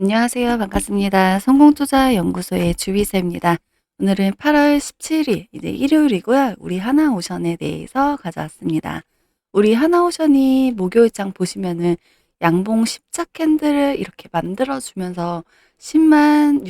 안녕하세요. 반갑습니다. 성공투자연구소의 주비서입니다. 오늘은 8월 17일, 이제 일요일이고요. 우리 하나오션에 대해서 가져왔습니다. 우리 하나오션이 목요일장 보시면은 양봉 십자 캔들을 이렇게 만들어주면서 10만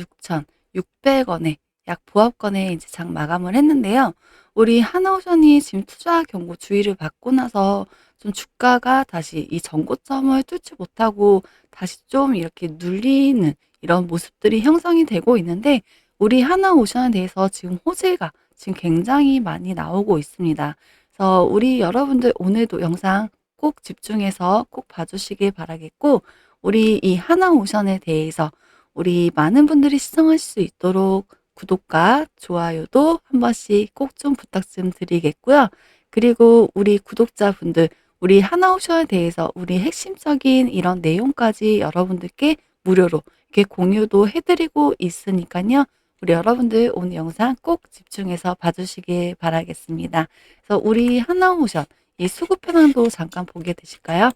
6,600원에 약 보합권에 이제 장 마감을 했는데요. 우리 하나오션이 지금 투자 경고 주의를 받고 나서 좀 주가가 다시 이 전고점을 뚫지 못하고 다시 좀 이렇게 눌리는 이런 모습들이 형성이 되고 있는데 우리 하나오션에 대해서 지금 호재가 지금 굉장히 많이 나오고 있습니다. 그래서 우리 여러분들 오늘도 영상 꼭 집중해서 꼭 봐주시길 바라겠고 우리 이 하나오션에 대해서 우리 많은 분들이 시청할 수 있도록 구독과 좋아요도 한 번씩 꼭 좀 부탁 좀 드리겠고요. 그리고 우리 구독자분들 우리 하나옵션에 대해서 우리 핵심적인 이런 내용까지 여러분들께 무료로 이렇게 공유도 해드리고 있으니까요. 우리 여러분들 오늘 영상 꼭 집중해서 봐주시길 바라겠습니다. 그래서 우리 하나옵션 이 수급 현황도 잠깐 보게 되실까요?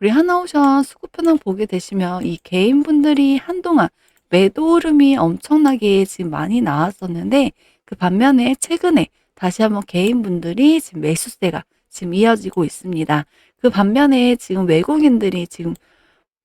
우리 하나옵션 수급 현황 보게 되시면 이 개인분들이 한동안 매도 흐름이 엄청나게 지금 많이 나왔었는데 그 반면에 최근에 다시 한번 개인분들이 지금 매수세가 지금 이어지고 있습니다. 그 반면에 지금 외국인들이 지금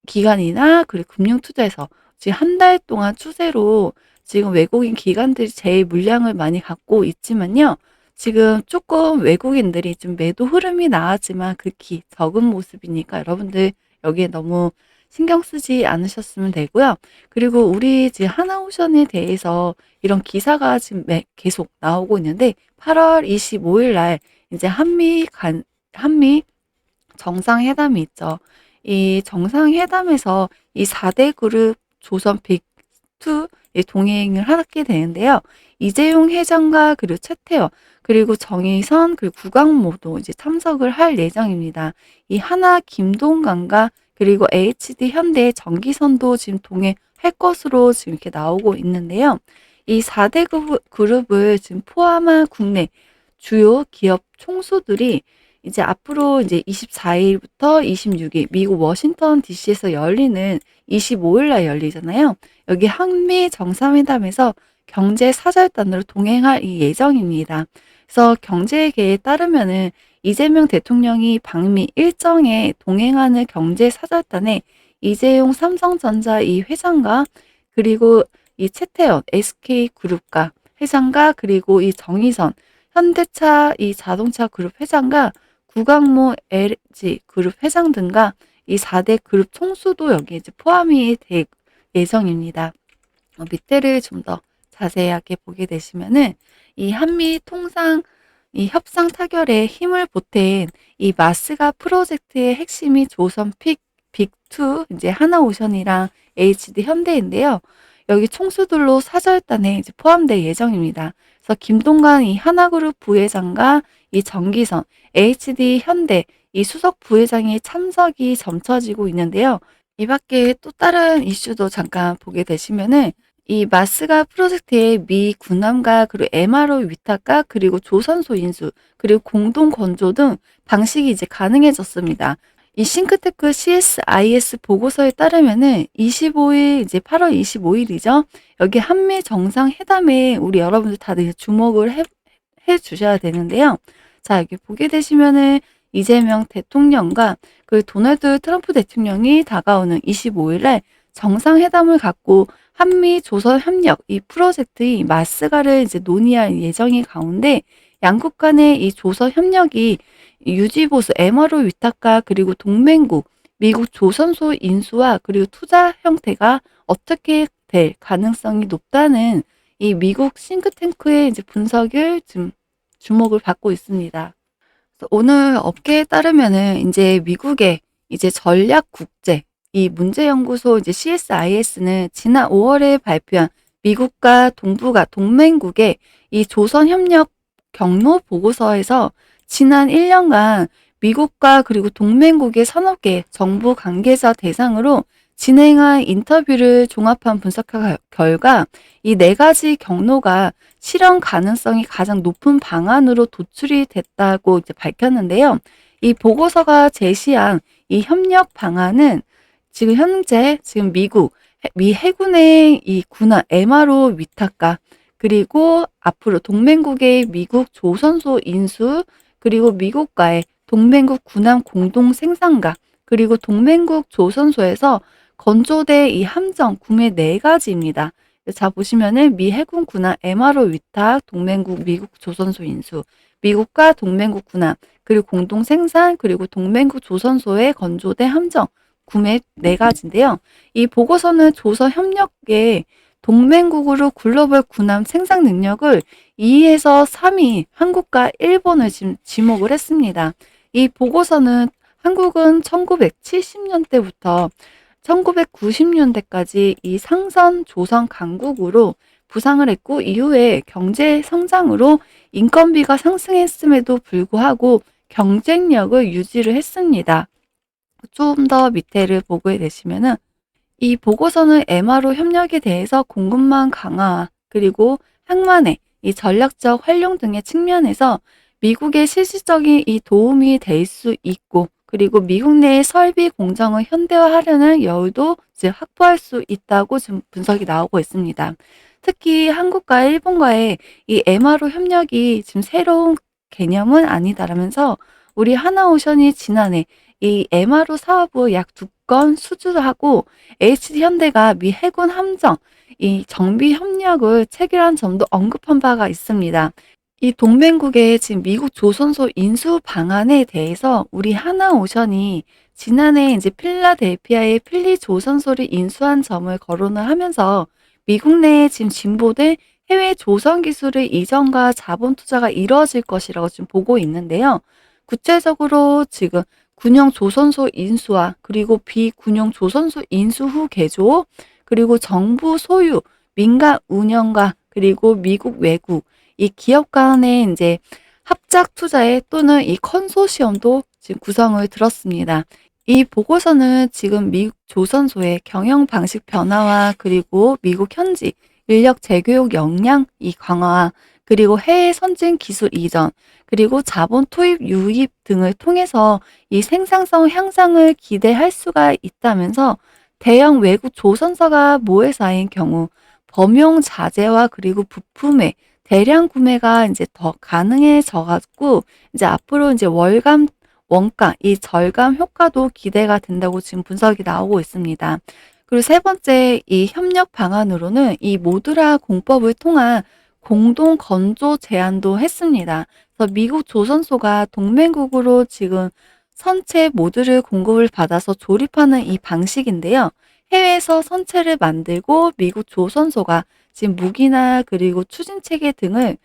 기관이나 그리고 금융 투자에서 지금 한 달 동안 추세로 지금 외국인 기관들이 제일 물량을 많이 갖고 있지만요. 지금 조금 외국인들이 좀 매도 흐름이 나왔지만 극히 적은 모습이니까 여러분들 여기에 너무 신경 쓰지 않으셨으면 되고요. 그리고 우리 지금 하나오션에 대해서 이런 기사가 지금 계속 나오고 있는데 8월 25일 날 이제 한미 간 한미 정상회담이 있죠. 이 정상회담에서 이 4대 그룹 조선 빅2 동행을 하게 되는데요. 이재용 회장과 그리고 최태원 그리고 정의선 그리고 구강모도 이제 참석을 할 예정입니다. 이 하나 김동관과 그리고 HD 현대 정기선도 지금 동행할 것으로 지금 이렇게 나오고 있는데요. 이 4대 그룹을 지금 포함한 국내 주요 기업 총수들이 이제 앞으로 이제 24일부터 26일 미국 워싱턴 DC에서 열리는 25일 날 열리잖아요. 여기 한미 정상회담에서 경제 사절단으로 동행할 이 예정입니다. 그래서 경제계에 따르면은 이재명 대통령이 방미 일정에 동행하는 경제 사절단에 이재용 삼성전자 이 회장과 그리고 이 최태원 SK그룹과 회장과 그리고 이 정의선 현대차 이 자동차 그룹 회장과 구강모 LG 그룹 회장 등과 이 4대 그룹 총수도 여기 이제 포함이 될 예정입니다. 어, 밑에를 좀 더 자세하게 보게 되시면은 이 한미 통상 이 협상 타결에 힘을 보탠 이 마스가 프로젝트의 핵심이 조선 픽 빅2 이제 하나오션이랑 HD 현대인데요. 여기 총수들로 사절단에 이제 포함될 예정입니다. 그래서 김동관 이 하나그룹 부회장과 이 정기선 HD 현대 이 수석 부회장의 참석이 점쳐지고 있는데요. 이 밖에 또 다른 이슈도 잠깐 보게 되시면은 이 마스가 프로젝트의 미 군함과 그리고 MRO 위탁과 그리고 조선소 인수 그리고 공동 건조 등 방식이 이제 가능해졌습니다. 이 싱크테크 CSIS 보고서에 따르면은 25일 이제 8월 25일이죠. 여기 한미 정상 회담에 우리 여러분들 다들 주목을 해, 해 주셔야 되는데요. 자, 여기 보게 되시면은 이재명 대통령과 그 도널드 트럼프 대통령이 다가오는 25일에 정상회담을 갖고 한미 조선 협력 이 프로젝트의 마스가를 이제 논의할 예정이 가운데 양국 간의 이 조선 협력이 유지보수 MRO 위탁과 그리고 동맹국 미국 조선소 인수와 그리고 투자 형태가 어떻게 될 가능성이 높다는 이 미국 싱크탱크의 이제 분석을 좀 주목을 받고 있습니다. 오늘 업계에 따르면은 이제 미국의 이제 전략 국제 이 문제연구소 이제 CSIS는 지난 5월에 발표한 미국과 동북아 동맹국의 이 조선 협력 경로 보고서에서 지난 1년간 미국과 그리고 동맹국의 산업계 정부 관계자 대상으로 진행한 인터뷰를 종합한 분석 결과 이 네 가지 경로가 실현 가능성이 가장 높은 방안으로 도출이 됐다고 이제 밝혔는데요. 이 보고서가 제시한 이 협력 방안은 지금 현재 지금 미국 해- 미 해군의 이 군함 MRO 위탁가 그리고 앞으로 동맹국의 미국 조선소 인수 그리고 미국과의 동맹국 군함 공동 생산가 그리고 동맹국 조선소에서 건조대 이 함정 구매 네 가지입니다. 자 보시면은 미 해군 군함 MRO 위탁 동맹국 미국 조선소 인수 미국과 동맹국 군함 그리고 공동 생산 그리고 동맹국 조선소의 건조대 함정 구매 네 가지인데요. 이 보고서는 조선 협력에 동맹국으로 글로벌 군함 생산 능력을 2에서 3위 한국과 일본을 지, 지목을 했습니다. 이 보고서는 한국은 1970년대부터 1990년대까지 이 상선 조선 강국으로 부상을 했고 이후에 경제 성장으로 인건비가 상승했음에도 불구하고 경쟁력을 유지를 했습니다. 좀 더 밑에를 보게 되시면은 이 보고서는 MRO 협력에 대해서 공급망 강화 그리고 항만의 이 전략적 활용 등의 측면에서 미국의 실질적인 이 도움이 될 수 있고 그리고 미국 내의 설비 공정을 현대화하려는 여유도 이제 확보할 수 있다고 지금 분석이 나오고 있습니다. 특히 한국과 일본과의 이 MRO 협력이 지금 새로운 개념은 아니다라면서 우리 하나오션이 지난해 이 MRO 사업을 약 두 건 수주하고 HD 현대가 미 해군 함정 이 정비 협력을 체결한 점도 언급한 바가 있습니다. 이 동맹국의 지금 미국 조선소 인수 방안에 대해서 우리 하나오션이 지난해 이제 필라델피아의 필리 조선소를 인수한 점을 거론을 하면서 미국 내에 지금 진보된 해외 조선 기술의 이전과 자본 투자가 이루어질 것이라고 지금 보고 있는데요. 구체적으로 지금 군용 조선소 인수와 그리고 비군용 조선소 인수 후 개조 그리고 정부 소유 민간 운영과 그리고 미국 외국 이 기업 간의 이제 합작 투자에 또는 이 컨소시엄도 지금 구성을 들었습니다. 이 보고서는 지금 미국 조선소의 경영 방식 변화와 그리고 미국 현지 인력 재교육 역량 이 강화 그리고 해외 선진 기술 이전 그리고 자본 투입 유입 등을 통해서 이 생산성 향상을 기대할 수가 있다면서 대형 외국 조선사가 모회사인 경우 범용 자재와 그리고 부품의 대량 구매가 이제 더 가능해져 갖고 이제 앞으로 이제 월감 원가 이 절감 효과도 기대가 된다고 지금 분석이 나오고 있습니다. 그리고 세 번째 이 협력 방안으로는 이 모드라 공법을 통한 공동 건조 제안도 했습니다. 그래서 미국 조선소가 동맹국으로 지금 선체 모드를 공급을 받아서 조립하는 이 방식인데요. 해외에서 선체를 만들고 미국 조선소가 지금 무기나 그리고 추진 체계 등을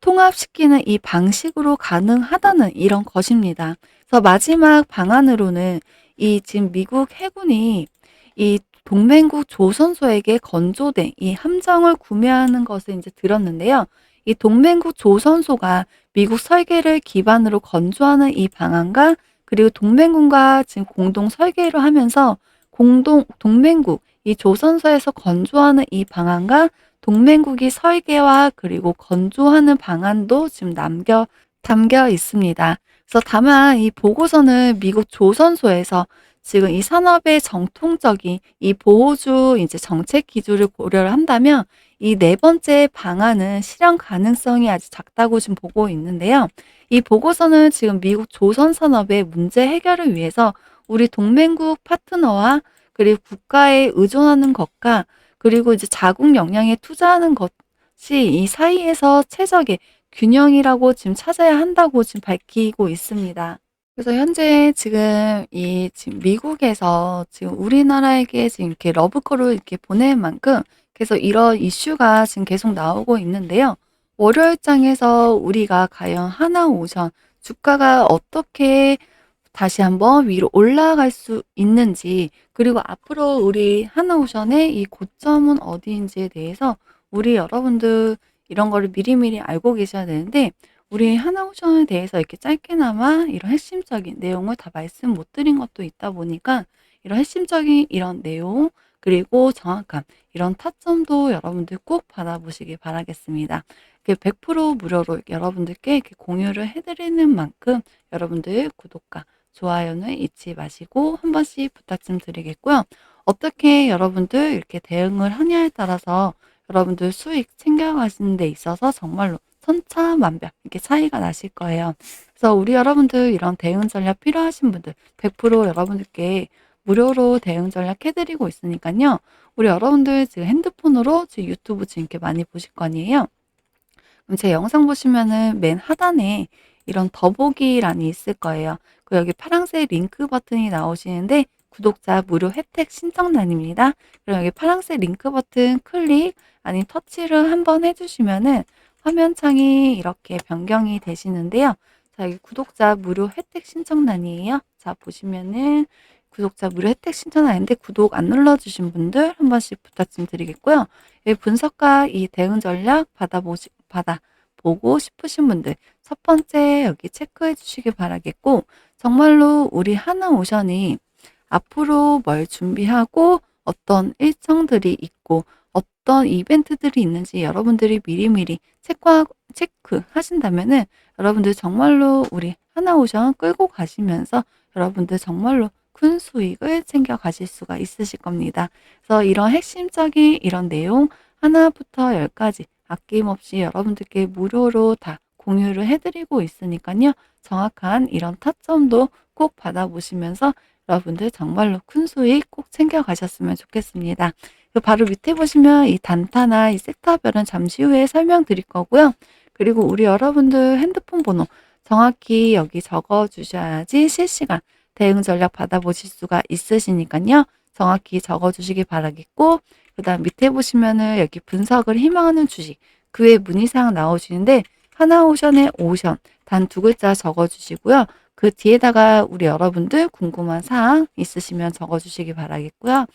통합시키는 이 방식으로 가능하다는 이런 것입니다. 그래서 마지막 방안으로는 이 지금 미국 해군이 이 동맹국 조선소에게 건조된 이 함정을 구매하는 것을 이제 들었는데요. 이 동맹국 조선소가 미국 설계를 기반으로 건조하는 이 방안과 그리고 동맹군과 지금 공동 설계를 하면서 공동 동맹국 이 조선소에서 건조하는 이 방안과 동맹국이 설계와 그리고 건조하는 방안도 지금 남겨 담겨 있습니다. 그래서 다만 이 보고서는 미국 조선소에서 지금 이 산업의 정통적인 이 보호주 이제 정책 기조를 고려를 한다면 이 네 번째 방안은 실현 가능성이 아주 작다고 지금 보고 있는데요. 이 보고서는 지금 미국 조선 산업의 문제 해결을 위해서 우리 동맹국 파트너와 그리고 국가에 의존하는 것과 그리고 이제 자국 역량에 투자하는 것이 이 사이에서 최적의 균형이라고 지금 찾아야 한다고 지금 밝히고 있습니다. 그래서 현재 지금 이 지금 미국에서 지금 우리나라에게 지금 이렇게 러브콜을 이렇게 보낼 만큼 그래서 이런 이슈가 지금 계속 나오고 있는데요. 월요일장에서 우리가 과연 하나오션 주가가 어떻게 다시 한번 위로 올라갈 수 있는지 그리고 앞으로 우리 하나오션의 이 고점은 어디인지에 대해서 우리 여러분들 이런 거를 미리미리 알고 계셔야 되는데 우리 하나오션에 대해서 이렇게 짧게나마 이런 핵심적인 내용을 다 말씀 못 드린 것도 있다 보니까 이런 핵심적인 이런 내용 그리고 정확함 이런 타점도 여러분들 꼭 받아보시길 바라겠습니다. 100% 무료로 여러분들께 이렇게 공유를 해드리는 만큼 여러분들 구독과 좋아요는 잊지 마시고 한 번씩 부탁 좀 드리겠고요. 어떻게 여러분들 이렇게 대응을 하냐에 따라서 여러분들 수익 챙겨가시는 데 있어서 정말로 천차만별 이렇게 차이가 나실 거예요. 그래서 우리 여러분들 이런 대응 전략 필요하신 분들 100% 여러분들께 무료로 대응 전략 해드리고 있으니까요. 우리 여러분들 지금 핸드폰으로 지금 유튜브 지금 이렇게 많이 보실 거 아니에요. 그럼 제 영상 보시면은 맨 하단에 이런 더보기란이 있을 거예요. 그 여기 파란색 링크 버튼이 나오시는데 구독자 무료 혜택 신청란입니다. 그럼 여기 파란색 링크 버튼 클릭 아니 터치를 한번 해주시면은 화면창이 이렇게 변경이 되시는데요. 자, 여기 구독자 무료 혜택 신청란이에요. 자, 보시면은 구독자 무료 혜택 신청란인데 구독 안 눌러주신 분들 한 번씩 부탁 좀 드리겠고요. 여기 분석과 이 대응 전략 받아보시, 받아 보고 싶으신 분들 첫 번째 여기 체크해 주시길 바라겠고 정말로 우리 하나오션이 앞으로 뭘 준비하고 어떤 일정들이 있고 어떤 이벤트들이 있는지 여러분들이 미리미리 체크하, 체크 하신다면은 여러분들 정말로 우리 하나오션 끌고 가시면서 여러분들 정말로 큰 수익을 챙겨 가실 수가 있으실 겁니다. 그래서 이런 핵심적인 이런 내용 하나부터 열까지 아낌없이 여러분들께 무료로 다 공유를 해드리고 있으니까요. 정확한 이런 타점도 꼭 받아보시면서 여러분들 정말로 큰 수익 꼭 챙겨 가셨으면 좋겠습니다. 그 바로 밑에 보시면 이 단타나 이 섹터별은 잠시 후에 설명드릴 거고요. 그리고 우리 여러분들 핸드폰 번호 정확히 여기 적어 주셔야지 실시간 대응 전략 받아보실 수가 있으시니까요. 정확히 적어 주시기 바라겠고 그 다음 밑에 보시면은 여기 분석을 희망하는 주식 그 외 문의사항 나오시는데 하나오션의 오션 단 두 글자 적어 주시고요. 그 뒤에다가 우리 여러분들 궁금한 사항 있으시면 적어 주시기 바라겠고요.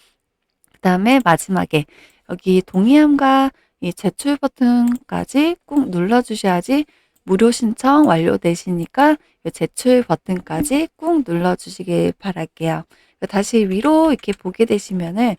그 다음에 마지막에 여기 동의함과 이 제출 버튼까지 꾹 눌러 주셔야지 무료 신청 완료되시니까 제출 버튼까지 꾹 눌러 주시길 바랄게요. 다시 위로 이렇게 보게 되시면은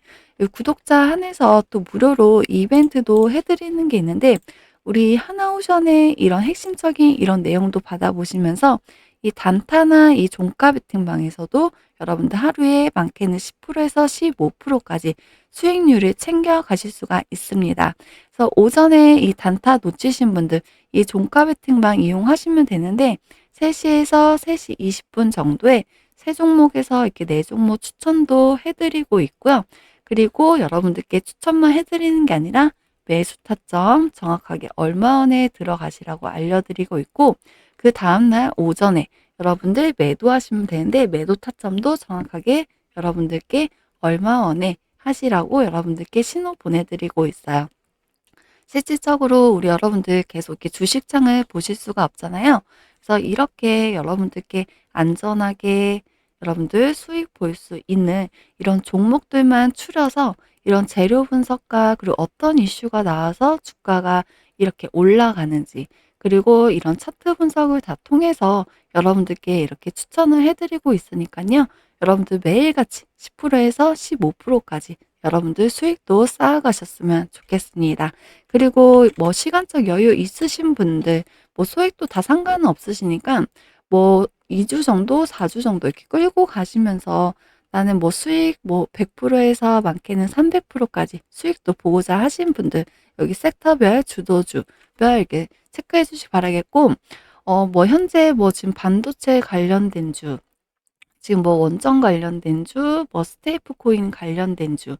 구독자 한해서 또 무료로 이벤트도 해드리는 게 있는데 우리 하나오션의 이런 핵심적인 이런 내용도 받아보시면서 이 단타나 이 종가 베팅방에서도 여러분들 하루에 많게는 10%에서 15%까지 수익률을 챙겨 가실 수가 있습니다. 그래서 오전에 이 단타 놓치신 분들 이 종가 베팅방 이용하시면 되는데 3시에서 3시 20분 정도에 세 종목에서 이렇게 네 종목 추천도 해드리고 있고요. 그리고 여러분들께 추천만 해드리는 게 아니라 매수 타점 정확하게 얼마 원에 들어가시라고 알려드리고 있고 그 다음날 오전에 여러분들 매도하시면 되는데 매도 타점도 정확하게 여러분들께 얼마 원에 하시라고 여러분들께 신호 보내드리고 있어요. 실질적으로 우리 여러분들 계속 이렇게 주식창을 보실 수가 없잖아요. 그래서 이렇게 여러분들께 안전하게 여러분들 수익 볼 수 있는 이런 종목들만 추려서 이런 재료 분석과 그리고 어떤 이슈가 나와서 주가가 이렇게 올라가는지 그리고 이런 차트 분석을 다 통해서 여러분들께 이렇게 추천을 해드리고 있으니까요. 여러분들 매일같이 10%에서 15%까지 여러분들 수익도 쌓아가셨으면 좋겠습니다. 그리고 뭐 시간적 여유 있으신 분들 뭐 수익도 다 상관은 없으시니까 뭐 2주 정도, 4주 정도 이렇게 끌고 가시면서 나는 뭐 수익 뭐 100%에서 많게는 300%까지 수익도 보고자 하신 분들 여기 섹터별 주도주별 이렇게 체크해 주시기 바라겠고 어 뭐 현재 뭐 지금 반도체 관련된 주 지금 뭐 원전 관련된 주, 뭐 스테이프 코인 관련된 주,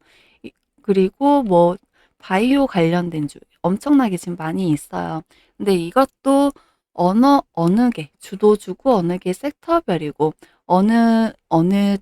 그리고 뭐 바이오 관련된 주 엄청나게 지금 많이 있어요. 근데 이것도 어느 어느 게 주도주고 어느 게 섹터별이고 어느 어느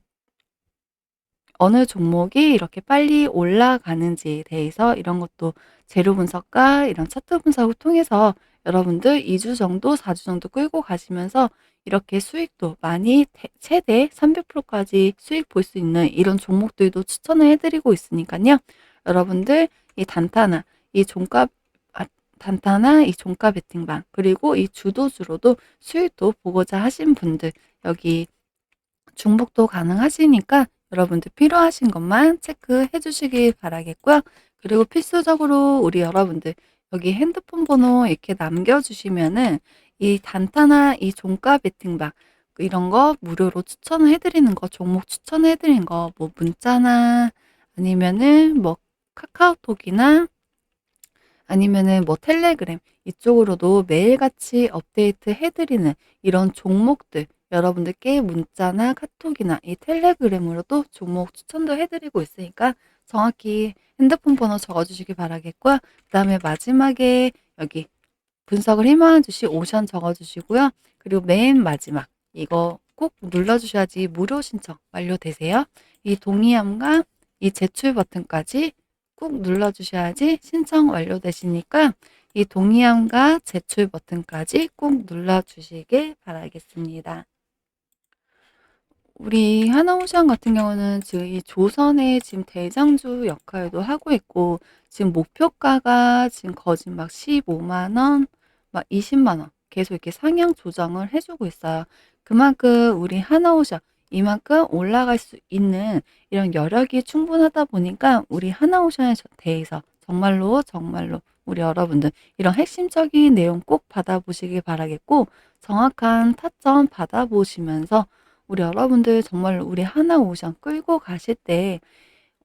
어느 종목이 이렇게 빨리 올라가는지에 대해서 이런 것도 재료 분석과 이런 차트 분석을 통해서 여러분들 2주 정도, 4주 정도 끌고 가시면서 이렇게 수익도 많이 최대 300%까지 수익 볼 수 있는 이런 종목들도 추천을 해드리고 있으니까요. 여러분들 이 단타나 이 종가 아, 단타나 이 종가 베팅방 그리고 이 주도주로도 수익도 보고자 하신 분들 여기 중복도 가능하시니까 여러분들 필요하신 것만 체크해 주시길 바라겠고요. 그리고 필수적으로 우리 여러분들 여기 핸드폰 번호 이렇게 남겨주시면은 이 단타나 이 종가 베팅방 이런 거 무료로 추천을 해드리는 거 종목 추천해드리는 거뭐 문자나 아니면은 뭐 카카오톡이나 아니면은 뭐 텔레그램 이쪽으로도 매일같이 업데이트 해드리는 이런 종목들 여러분들께 문자나 카톡이나 이 텔레그램으로도 종목 추천도 해드리고 있으니까 정확히 핸드폰 번호 적어주시기 바라겠고요. 그 다음에 마지막에 여기 분석을 희망한 주시 오션 적어주시고요. 그리고 맨 마지막 이거 꼭 눌러주셔야지 무료 신청 완료되세요. 이 동의함과 이 제출 버튼까지 꾹 눌러주셔야지 신청 완료되시니까 이 동의함과 제출 버튼까지 꼭 눌러주시길 바라겠습니다. 우리 하나오션 같은 경우는 지금 이 조선의 지금 대장주 역할도 하고 있고 지금 목표가가 지금 거진 막 15만 원, 막 20만 원 계속 이렇게 상향 조정을 해주고 있어요. 그만큼 우리 하나오션 이만큼 올라갈 수 있는 이런 여력이 충분하다 보니까 우리 하나오션에 대해서 정말로 정말로 우리 여러분들 이런 핵심적인 내용 꼭 받아보시길 바라겠고 정확한 타점 받아보시면서 우리 여러분들 정말로 우리 하나 오션 끌고 가실 때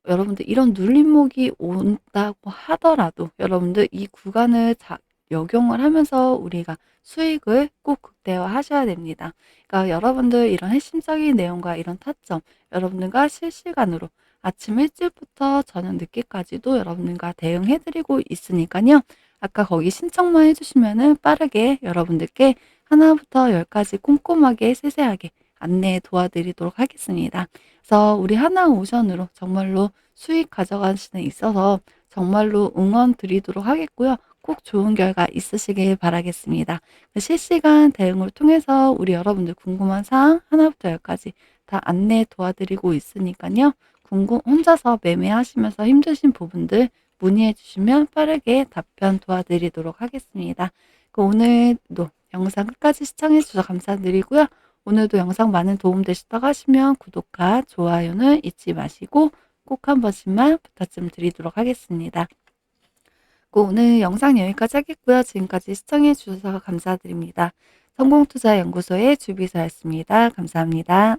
여러분들 이런 눌림목이 온다고 하더라도 여러분들 이 구간을 자, 역용을 하면서 우리가 수익을 꼭 극대화하셔야 됩니다. 그러니까 여러분들 이런 핵심적인 내용과 이런 타점 여러분들과 실시간으로 아침 일찍부터 저녁 늦게까지도 여러분들과 대응해드리고 있으니까요. 아까 거기 신청만 해주시면은 빠르게 여러분들께 하나부터 열까지 꼼꼼하게 세세하게 안내 도와드리도록 하겠습니다. 그래서 우리 하나 오션으로 정말로 수익 가져가시는 데 있어서 정말로 응원 드리도록 하겠고요. 꼭 좋은 결과 있으시길 바라겠습니다. 그 실시간 대응을 통해서 우리 여러분들 궁금한 사항 하나부터 열까지 다 안내 도와드리고 있으니까요. 궁금, 혼자서 매매하시면서 힘드신 부분들 문의해 주시면 빠르게 답변 도와드리도록 하겠습니다. 그 오늘도 영상 끝까지 시청해 주셔서 감사드리고요. 오늘도 영상 많은 도움 되셨다고 하시면 구독과 좋아요는 잊지 마시고 꼭 한 번씩만 부탁 좀 드리도록 하겠습니다. 그 오늘 영상 여기까지 하겠고요. 지금까지 시청해 주셔서 감사드립니다. 성공투자연구소의 주비서였습니다. 감사합니다.